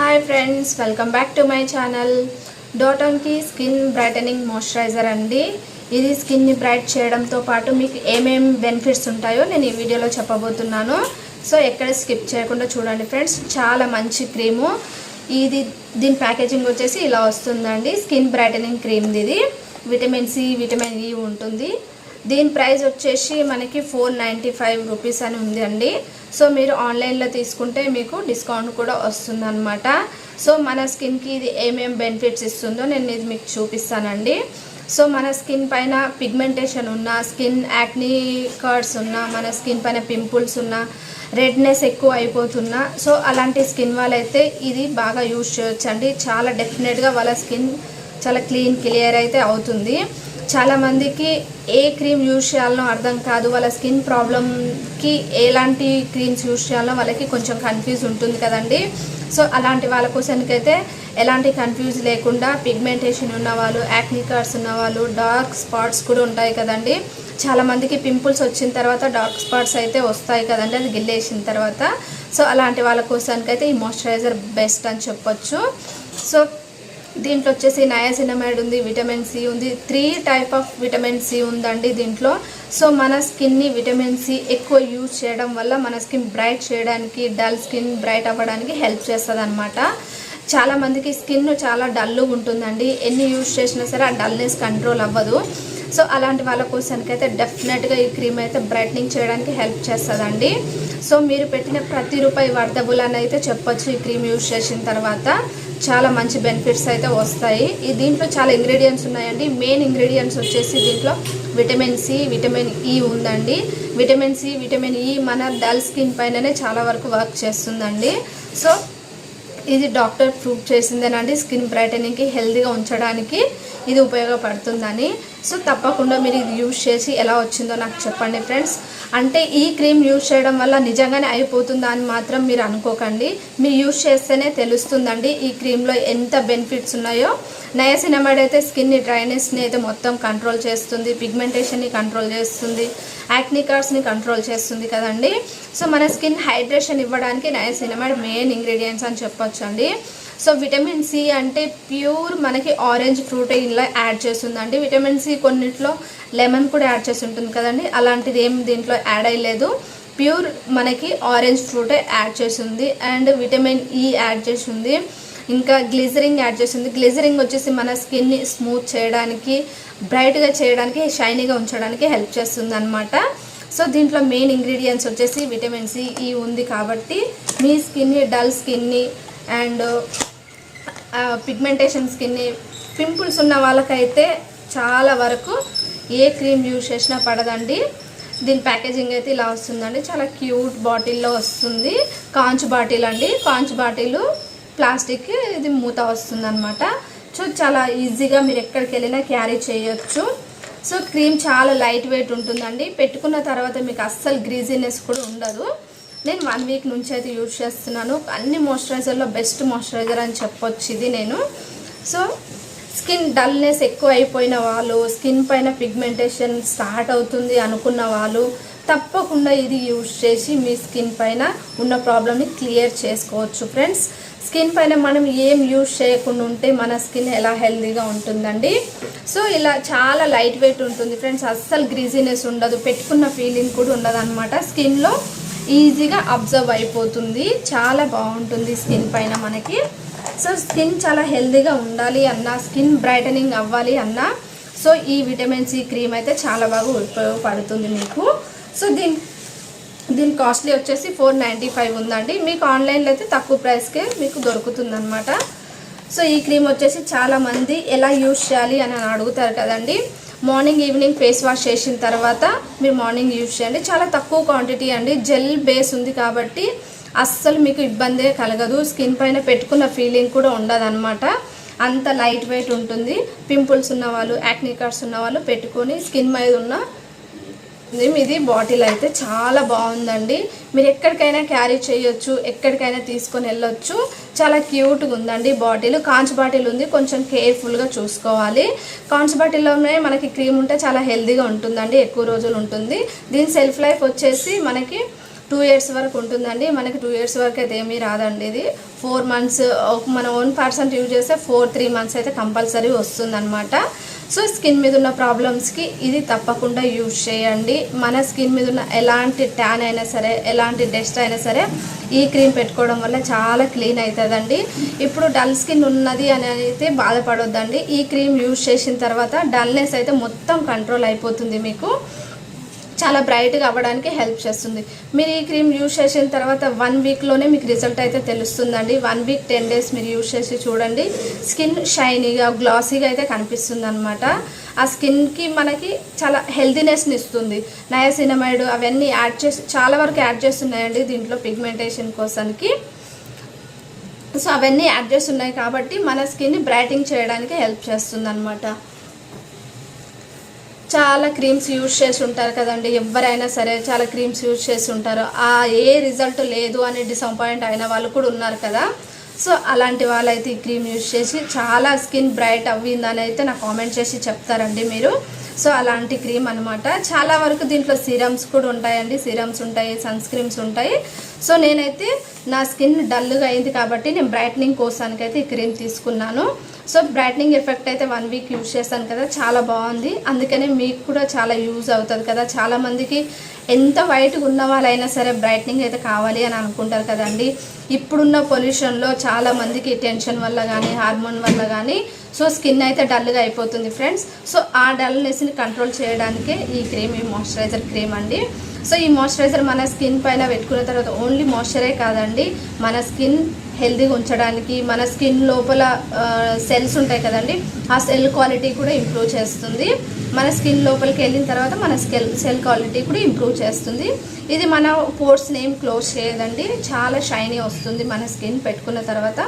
Hi friends welcome back to my channel డోటాన్కి skin brightening moisturiser అండి. ఇది స్కిన్ని bright చేయడంతో పాటు మీకు ఏమేమి బెనిఫిట్స్ ఉంటాయో నేను ఈ వీడియోలో చెప్పబోతున్నాను. సో ఎక్కడ స్కిప్ చేయకుండా చూడండి ఫ్రెండ్స్ చాలా మంచి క్రీము ఇది దీని ప్యాకేజింగ్ వచ్చేసి ఇలా వస్తుందండి. స్కిన్ బ్రైటనింగ్ క్రీమ్ ఇది. విటమిన్ సి విటమిన్ ఈ ఉంటుంది. దీని ప్రైస్ వచ్చేసి మనకి ఫోర్ నైంటీ ఫైవ్ రూపీస్ అని ఉంది అండి సో మీరు ఆన్లైన్లో తీసుకుంటే మీకు డిస్కౌంట్ కూడా వస్తుందన్నమాట. సో మన స్కిన్కి ఇది ఏమేమి బెనిఫిట్స్ ఇస్తుందో నేను ఇది మీకు చూపిస్తానండి. సో మన స్కిన్ పైన పిగ్మెంటేషన్ ఉన్న స్కిన్ యాక్నీ కర్డ్స్ ఉన్న మన స్కిన్ పైన పింపుల్స్ ఉన్న రెడ్నెస్ ఎక్కువ అయిపోతున్నా సో అలాంటి స్కిన్ వాళ్ళైతే ఇది బాగా యూజ్ చేయొచ్చండి. చాలా డెఫినెట్గా వాళ్ళ స్కిన్ చాలా క్లీన్ క్లియర్ అయితే అవుతుంది. చాలామందికి ఏ క్రీమ్ యూజ్ చేయాలనో అర్థం కాదు. వాళ్ళ స్కిన్ ప్రాబ్లంకి ఎలాంటి క్రీమ్స్ యూజ్ చేయాలో వాళ్ళకి కొంచెం కన్ఫ్యూజ్ ఉంటుంది కదండి. సో అలాంటి వాళ్ళ కోసానికైతే ఎలాంటి కన్ఫ్యూజ్ లేకుండా పిగ్మెంటేషన్ ఉన్నవాళ్ళు వాళ్ళు ఉన్నవాళ్ళు డార్క్ స్పాట్స్ కూడా ఉంటాయి కదండి. చాలామందికి పింపుల్స్ వచ్చిన తర్వాత డార్క్ స్పాట్స్ అయితే వస్తాయి కదండి. అది గిల్లేసిన తర్వాత. సో అలాంటి వాళ్ళ కోసానికైతే ఈ మాయిశ్చరైజర్ బెస్ట్ అని చెప్పొచ్చు. సో దీంట్లో వచ్చేసి నయాసినమైడ్ ఉంది విటమిన్ సి ఉంది. Three type of vitamin C ఉందండి దీంట్లో. సో మన స్కిన్ని విటమిన్ సి ఎక్కువ యూజ్ చేయడం వల్ల మన స్కిన్ బ్రైట్ చేయడానికి డల్ స్కిన్ బ్రైట్ అవ్వడానికి హెల్ప్ చేస్తుంది అనమాట చాలామందికి స్కిన్ చాలా డల్గా ఉంటుందండి. ఎన్ని యూజ్ చేసినా సరే ఆ డల్నెస్ కంట్రోల్ అవ్వదు. సో అలాంటి వాళ్ళ కోసానికైతే డెఫినెట్గా ఈ క్రీమ్ అయితే బ్రైట్నింగ్ చేయడానికి హెల్ప్ చేస్తుందండి. సో మీరు పెట్టిన ప్రతి రూపాయి వర్తబుల్ అని అయితే చెప్పొచ్చు ఈ క్రీమ్ యూజ్ చేసిన తర్వాత. చాలా మంచి బెనిఫిట్స్ అయితే వస్తాయి. ఈ దీంట్లో చాలా ఇంగ్రీడియంట్స్ ఉన్నాయండి. మెయిన్ ఇంగ్రీడియంట్స్ వచ్చేసి దీంట్లో విటమిన్ సి విటమిన్ ఈ ఉందండి. విటమిన్ సి విటమిన్ ఈ మన డల్ స్కిన్ పైననే చాలా వరకు వర్క్ చేస్తుందండి. సో ఇది డాక్టర్ ప్రూవ్ చేసిందేనండి. స్కిన్ బ్రైటనింగ్కి హెల్తీగా ఉంచడానికి ఇది ఉపయోగపడుతుందని. సో తప్పకుండా మీరు ఇది యూజ్ చేసి ఎలా వచ్చిందో నాకు చెప్పండి ఫ్రెండ్స్ అంటే ఈ క్రీమ్ యూజ్ చేయడం వల్ల నిజంగానే అయిపోతుందా అని మాత్రం మీరు అనుకోకండి. మీరు యూజ్ చేస్తేనే తెలుస్తుందండి ఈ క్రీమ్లో ఎంత బెనిఫిట్స్ ఉన్నాయో. నయసినమైడ్ అయితే స్కిన్ని డ్రైనెస్ని అయితే మొత్తం కంట్రోల్ చేస్తుంది పిగ్మెంటేషన్ని కంట్రోల్ చేస్తుంది యాక్నికార్స్ని కంట్రోల్ చేస్తుంది కదండి. సో మన స్కిన్ హైడ్రేషన్ ఇవ్వడానికి నయసినమైడ్ మెయిన్ ఇంగ్రీడియంట్స్ అని చెప్పొచ్చు అండి సో విటమిన్ సి అంటే ప్యూర్ మనకి ఆరెంజ్ ప్రోటీన్లో యాడ్ చేస్తుందండి. విటమిన్ సి కొన్నిట్లో లెమన్ కూడా యాడ్ చేసి ఉంటుంది కదండి. అలాంటిది ఏం దీంట్లో యాడ్ అయ్యలేదు. ప్యూర్ మనకి ఆరెంజ్ ఫ్రూటే యాడ్ చేసింది అండ్ విటమిన్ ఈ యాడ్ చేసింది ఇంకా గ్లిజరింగ్ యాడ్ చేసింది గ్లిజరింగ్ వచ్చేసి మన స్కిన్ని స్మూత్ చేయడానికి బ్రైట్గా చేయడానికి షైనీగా ఉంచడానికి హెల్ప్ చేస్తుంది అనమాట సో దీంట్లో మెయిన్ ఇంగ్రీడియంట్స్ వచ్చేసి విటమిన్ సి ఈ ఉంది కాబట్టి మీ స్కిన్ని డల్ స్కిన్ని అండ్ పిగ్మెంటేషన్ స్కిన్ని పింపుల్స్ ఉన్న వాళ్ళకైతే చాలా వరకు ఏ క్రీమ్ యూజ్ చేసినా పడదండి. దీని ప్యాకేజింగ్ అయితే ఇలా వస్తుందండి. చాలా క్యూట్ బాటిల్లో వస్తుంది. కాంచ్ బాటిల్ అండి. కాంచ్ బాటిల్ ప్లాస్టిక్ ఇది మూత వస్తుంది అనమాట సో చాలా ఈజీగా మీరు ఎక్కడికి వెళ్ళినా క్యారీ చేయొచ్చు. సో క్రీమ్ చాలా లైట్ వెయిట్ ఉంటుందండి. పెట్టుకున్న తర్వాత మీకు అస్సలు గ్రీజీనెస్ కూడా ఉండదు. నేను వన్ వీక్ నుంచి అయితే యూజ్ చేస్తున్నాను. అన్ని మాయిశ్చరైజర్లో బెస్ట్ మాయిశ్చరైజర్ అని చెప్పొచ్చు ఇది నేను. సో స్కిన్ డల్నెస్ ఎక్కువ అయిపోయిన వాళ్ళు స్కిన్ పైన పిగ్మెంటేషన్ స్టార్ట్ అవుతుంది అనుకున్న వాళ్ళు తప్పకుండా ఇది యూజ్ చేసి మీ స్కిన్ పైన ఉన్న ప్రాబ్లమ్ని క్లియర్ చేసుకోవచ్చు ఫ్రెండ్స్ స్కిన్ పైన మనం ఏం యూజ్ చేయకుండా ఉంటే మన స్కిన్ ఎలా హెల్తీగా ఉంటుందండి? సో ఇలా చాలా లైట్ వెయిట్ ఉంటుంది ఫ్రెండ్స్ అస్సలు గ్రీజీనెస్ ఉండదు. పెట్టుకున్న ఫీలింగ్ కూడా ఉండదు అనమాట స్కిన్లో ఈజీగా అబ్జర్వ్ అయిపోతుంది. చాలా బాగుంటుంది స్కిన్ పైన మనకి. సో స్కిన్ చాలా హెల్తీగా ఉండాలి అన్నా స్కిన్ బ్రైటనింగ్ అవ్వాలి అన్నా. సో ఈ విటమిన్ సి క్రీమ్ అయితే చాలా బాగా ఉపయోగపడుతుంది మీకు. సో దీని దీని కాస్ట్లీ వచ్చేసి ఫోర్ నైంటీ ఫైవ్ ఉందండి. మీకు ఆన్లైన్లో అయితే తక్కువ ప్రైస్కే మీకు దొరుకుతుంది అనమాట సో ఈ క్రీమ్ వచ్చేసి చాలామంది ఎలా యూజ్ చేయాలి అని అడుగుతారు కదండి. మార్నింగ్ ఈవినింగ్ ఫేస్ వాష్ చేసిన తర్వాత మీరు మార్నింగ్ యూజ్ చేయండి. చాలా తక్కువ క్వాంటిటీ అండి. జెల్ బేస్ ఉంది కాబట్టి అస్సలు మీకు ఇబ్బందే కలగదు. స్కిన్ పైన పెట్టుకున్న ఫీలింగ్ కూడా ఉండదన్నమాట. అంత లైట్ వెయిట్ ఉంటుంది. పింపుల్స్ ఉన్న వాళ్ళు యాక్నీ కార్డ్స్ ఉన్న వాళ్ళు పెట్టుకొని స్కిన్ మీద ఉన్న ఇది బాటిల్ అయితే చాలా బాగుందండి. మీరు ఎక్కడికైనా క్యారీ చేయొచ్చు ఎక్కడికైనా తీసుకొని వెళ్ళొచ్చు. చాలా క్యూట్గా ఉందండి బాటిల్. కాంచ్ బాటిల్ ఉంది కొంచెం కేర్ఫుల్గా చూసుకోవాలి. కాంచ్ బాటిల్లోనే మనకి క్రీమ్ ఉంటే చాలా హెల్దీగా ఉంటుందండి ఎక్కువ రోజులు ఉంటుంది. దీని సెల్ఫ్ లైఫ్ వచ్చేసి మనకి టూ ఇయర్స్ వరకు ఉంటుందండి. మనకి టూ ఇయర్స్ వరకు అయితే ఏమీ రాదండి ఇది. ఫోర్ మంత్స్ మన ఓన్ పర్సెంట్ యూజ్ చేస్తే ఫోర్ త్రీ మంత్స్ అయితే కంపల్సరీ వస్తుందన్నమాట. సో స్కిన్ మీద ఉన్న ప్రాబ్లమ్స్కి ఇది తప్పకుండా యూజ్ చేయండి. మన స్కిన్ మీద ఉన్న ఎలాంటి ట్యాన్ అయినా సరే ఎలాంటి డస్ట్ అయినా సరే ఈ క్రీమ్ పెట్టుకోవడం వల్ల చాలా క్లీన్ అవుతుందండి ఇప్పుడు డల్ స్కిన్ ఉన్నది అని అయితే బాధపడొద్దండి. ఈ క్రీమ్ యూజ్ చేసిన తర్వాత డల్నెస్ అయితే మొత్తం కంట్రోల్ అయిపోతుంది మీకు. చాలా బ్రైట్గా అవ్వడానికి హెల్ప్ చేస్తుంది. మీరు ఈ క్రీమ్ యూజ్ చేసిన తర్వాత వన్ వీక్లోనే మీకు రిజల్ట్ అయితే తెలుస్తుందండి. వన్ వీక్ టెన్ డేస్ మీరు యూజ్ చేసి చూడండి. స్కిన్ షైనీగా గ్లాసీగా అయితే కనిపిస్తుంది అనమాట ఆ స్కిన్కి మనకి చాలా హెల్తీనెస్ని ఇస్తుంది. నయాసినమైడ్ అవన్నీ యాడ్ చేసి చాలా వరకు యాడ్ చేస్తున్నాయండి దీంట్లో పిగ్మెంటేషన్ కోసానికి. సో అవన్నీ యాడ్ చేస్తున్నాయి కాబట్టి మన స్కిన్ని బ్రైటింగ్ చేయడానికి హెల్ప్ చేస్తుంది అనమాట చాలా క్రీమ్స్ యూజ్ చేసి ఉంటారు కదండి. ఎవరైనా సరే చాలా క్రీమ్స్ యూజ్ చేసి ఉంటారు ఆ ఏ రిజల్ట్ లేదు అని డిసప్పాయింట్ అయిన వాళ్ళు కూడా ఉన్నారు కదా. సో అలాంటి వాళ్ళైతే ఈ క్రీమ్ యూజ్ చేసి చాలా స్కిన్ బ్రైట్ అవ్విందని అయితే నాకు కామెంట్ చేసి చెప్తారండి మీరు. సో అలాంటి క్రీమ్ అనమాట చాలా వరకు దీంట్లో సిరమ్స్ కూడా ఉంటాయండి. సిరమ్స్ ఉంటాయి సన్ స్క్రీమ్స్ ఉంటాయి. సో నేనైతే నా స్కిన్ డల్గా అయింది కాబట్టి నేను బ్రైట్నింగ్ కోసానికి అయితే ఈ క్రీమ్ తీసుకున్నాను. సో బ్రైట్నింగ్ ఎఫెక్ట్ అయితే వన్ వీక్ యూజ్ చేశాను కదా చాలా బాగుంది. అందుకనే మీకు కూడా చాలా యూజ్ అవుతుంది కదా. చాలామందికి ఎంత వైట్గా ఉన్న వాళ్ళైనా సరే బ్రైట్నింగ్ అయితే కావాలి అని అనుకుంటారు కదండి. ఇప్పుడున్న పొల్యూషన్లో చాలామందికి టెన్షన్ వల్ల కానీ హార్మోన్ వల్ల కానీ సో స్కిన్ అయితే డల్గా అయిపోతుంది ఫ్రెండ్స్. సో ఆ డల్నెస్ని కంట్రోల్ చేయడానికే ఈ క్రీమ్ ఈ మాయిశ్చరైజర్ క్రీమ్ అండి. సో ఈ మాయిశ్చరైజర్ మన స్కిన్ పైన పెట్టుకున్న తర్వాత ఓన్లీ మాయిశ్చరే కాదండి. మన స్కిన్ హెల్తీగా ఉంచడానికి మన స్కిన్ లోపల సెల్స్ ఉంటాయి కదండి ఆ సెల్ క్వాలిటీ కూడా ఇంప్రూవ్ చేస్తుంది. మన స్కిన్ లోపలికి వెళ్ళిన తర్వాత మన స్కెల్ సెల్ క్వాలిటీ కూడా ఇంప్రూవ్ చేస్తుంది. ఇది మన పోర్ట్స్ని ఏం క్లోజ్ చేయదండి. చాలా షైనీ వస్తుంది మన స్కిన్ పెట్టుకున్న తర్వాత.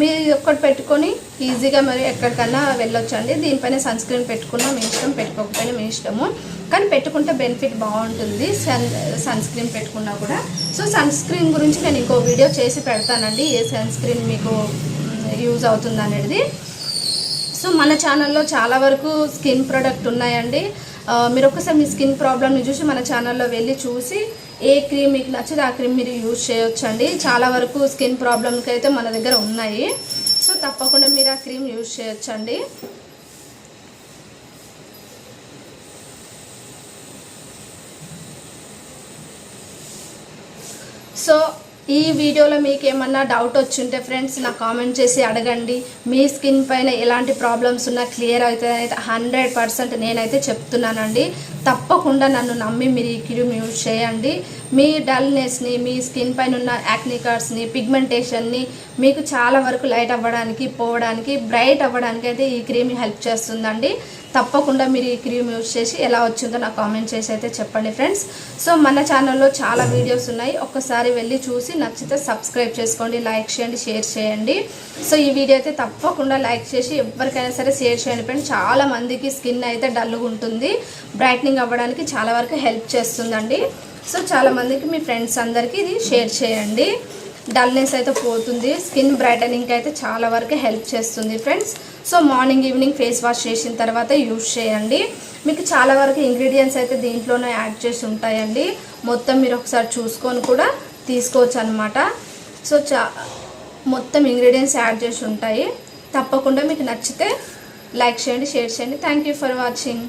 మీరు ఇది ఒక్కటి పెట్టుకొని ఈజీగా మరి ఎక్కడికన్నా వెళ్ళొచ్చండి. దీనిపైన సన్ స్క్రీన్ పెట్టుకున్నా మీ ఇష్టం పెట్టుకోకపోయినా మీ ఇష్టము. కానీ పెట్టుకుంటే బెనిఫిట్ బాగుంటుంది. సన్ సన్ స్క్రీన్ పెట్టుకున్నా కూడా. సో సన్ స్క్రీన్ గురించి నేను ఇంకో వీడియో చేసి పెడతానండి. ఏ సన్ స్క్రీన్ మీకు యూజ్ అవుతుంది అనేది. సో మన ఛానల్లో చాలా వరకు స్కిన్ ప్రోడక్ట్ ఉన్నాయండి. మీరు ఒకసారి మీ స్కిన్ ప్రాబ్లమ్ని చూసి మన ఛానల్లో వెళ్ళి చూసి ఏ క్రీమ్ మీకు నచ్చితే ఆ క్రీమ్ మీరు యూజ్ చేయొచ్చండి. చాలా వరకు స్కిన్ ప్రాబ్లమ్కి అయితే మన దగ్గర ఉన్నాయి. సో తప్పకుండా మీరు ఆ క్రీమ్ యూజ్ చేయొచ్చండి. సో ఈ వీడియోలో మీకు ఏమన్నా డౌట్ వచ్చింటే ఫ్రెండ్స్ నాకు కామెంట్ చేసి అడగండి. మీ స్కిన్ పైన ఎలాంటి ప్రాబ్లమ్స్ ఉన్నా క్లియర్ అవుతుంది అయితే హండ్రెడ్ పర్సెంట్ నేనైతే చెప్తున్నానండి. తప్పకుండా నన్ను నమ్మి మీరు ఈ క్రీమ్ యూజ్ చేయండి. మీ డల్నెస్ని మీ స్కిన్ పైన ఉన్న యాక్నికార్స్ని పిగ్మెంటేషన్ని మీకు చాలా వరకు లైట్ అవ్వడానికి పోవడానికి బ్రైట్ అవ్వడానికి అయితే ఈ క్రీమ్ హెల్ప్ చేస్తుందండి. తప్పకుండా మీరు ఈ క్రీమ్ యూజ్ చేసి ఎలా వచ్చిందో నాకు కామెంట్ చేసి అయితే చెప్పండి ఫ్రెండ్స్. సో మన ఛానల్లో చాలా వీడియోస్ ఉన్నాయి. ఒక్కసారి వెళ్ళి చూసి నచ్చితే సబ్స్క్రైబ్ చేసుకోండి లైక్ చేయండి షేర్ చేయండి. సో ఈ వీడియో అయితే తప్పకుండా లైక్ చేసి ఎవరికైనా సరే షేర్ చేయండి ఫ్రెండ్స్. చాలా మందికి స్కిన్ అయితే డల్గా ఉంటుంది. బ్రైట్నింగ్ అవ్వడానికి చాలా వరకు హెల్ప్ చేస్తుందండి. సో చాలామందికి మీ ఫ్రెండ్స్ అందరికీ ఇది షేర్ చేయండి. డల్నెస్ అయితే పోతుంది. స్కిన్ బ్రైటనింగ్ అయితే చాలా వరకు హెల్ప్ చేస్తుంది friends so morning evening face wash చేసిన తర్వాత యూజ్ చేయండి. మీకు చాలా వరకు ఇంగ్రీడియంట్స్ అయితే దీంట్లోనే యాడ్ చేసి ఉంటాయండి. మొత్తం మీరు ఒకసారి చూసుకొని కూడా తీసుకోవచ్చు అనమాట సో చా మొత్తం ఇంగ్రీడియంట్స్ యాడ్ చేసి ఉంటాయి. తప్పకుండా మీకు నచ్చితే లైక్ చేయండి షేర్ చేయండి. Thank you for watching